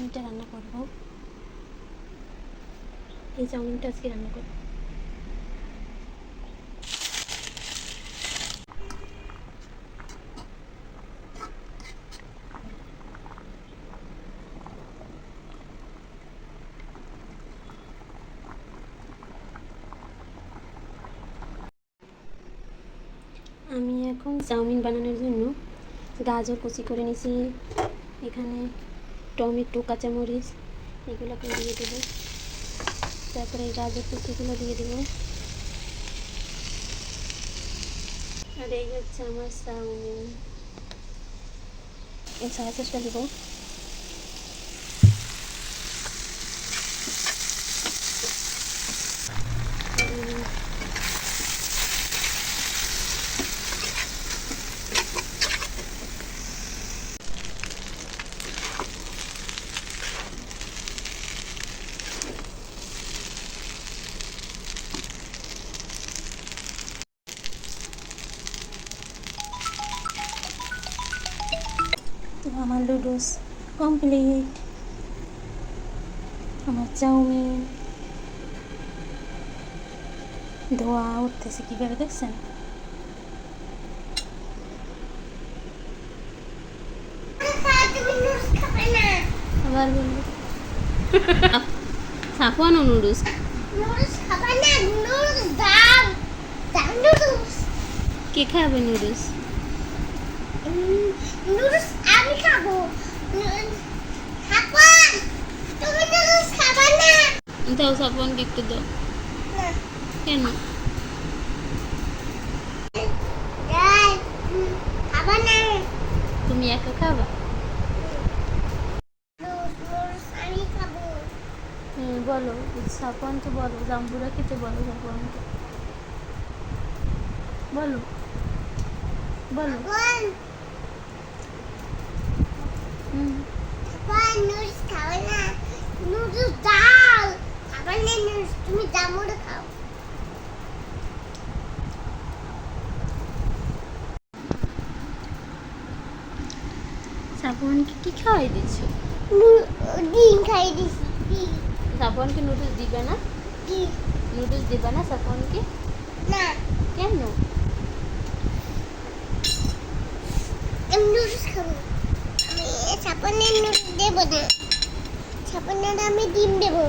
চাউমিনটা রান্না করব। এই চাউমিনটা আজকে রান্না করব। আমি এখন চাউমিন বানানোর জন্য গাজর কুচি করে নিয়েছি। এখানে টমেটো, কাঁচামরিচ, এগুলোকে দিয়ে দেবো। তারপরে এই গাজর কুচিগুলো দিয়ে দেবো। আর এই হচ্ছে আমার চাউমিন। এই সয়া দেবো। তো আমার লুডুস কমপ্লিট আমার চাউমিন। ধোয়া উঠতেছে কীভাবে দেখছেন? সাফওয়ানো নুডলস কে খাবে নুডলস নুডলস দাও সাফওয়ানকে একটু দাও। কেন? তুমি একা খাবা? বলো সাফওয়ানকে বলো জাম্বুরা খেতে বলো সাফওয়ানকে। বলো বলো বল হুম বল নুডলস খাবে না নুডলস দাও খাবে না নুডলস তুমি জামুর খাও সাফওয়ানকে কি খাওয়াই দিচ্ছ নু- ডিম খাই দিছি সাফওয়ানকে নুডলস দিবে না? নুডলস দিবে না সাফওয়ানকে না। কেন আমি নুডলস খাব আমি সাপনের নুডলস দেবো না সাপনের আমি ডিম দেবো